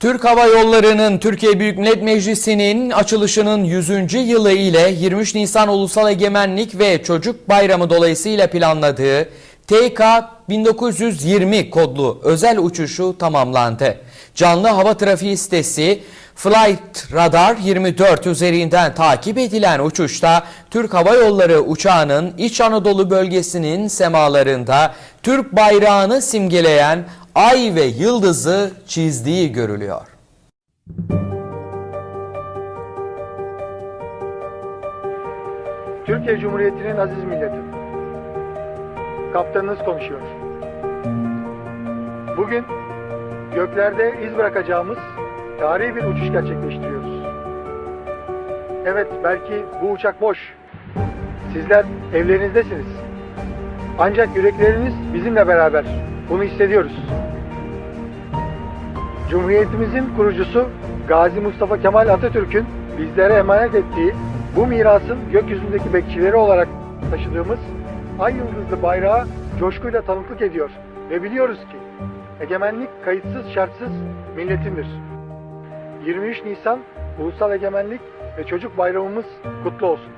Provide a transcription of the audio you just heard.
Türk Hava Yolları'nın Türkiye Büyük Millet Meclisi'nin açılışının 100. yılı ile 23 Nisan Ulusal Egemenlik ve Çocuk Bayramı dolayısıyla planladığı TK 1920 kodlu özel uçuşu tamamlandı. Canlı hava trafiği sitesi Flight Radar 24 üzerinden takip edilen uçuşta Türk Hava Yolları uçağının İç Anadolu bölgesinin semalarında Türk bayrağını simgeleyen ay ve yıldızı çizdiği görülüyor. Türkiye Cumhuriyeti'nin aziz milleti. Kaptanınız konuşuyor. Bugün göklerde iz bırakacağımız tarihi bir uçuş gerçekleştiriyoruz. Evet belki bu uçak boş. Sizler evlerinizdesiniz. Ancak yürekleriniz bizimle beraber. Bunu hissediyoruz. Cumhuriyetimizin kurucusu Gazi Mustafa Kemal Atatürk'ün bizlere emanet ettiği bu mirasın gökyüzündeki bekçileri olarak taşıdığımız ay yıldızlı bayrağı coşkuyla tanıklık ediyor ve biliyoruz ki egemenlik kayıtsız şartsız milletindir. 23 Nisan Ulusal Egemenlik ve Çocuk Bayramımız kutlu olsun.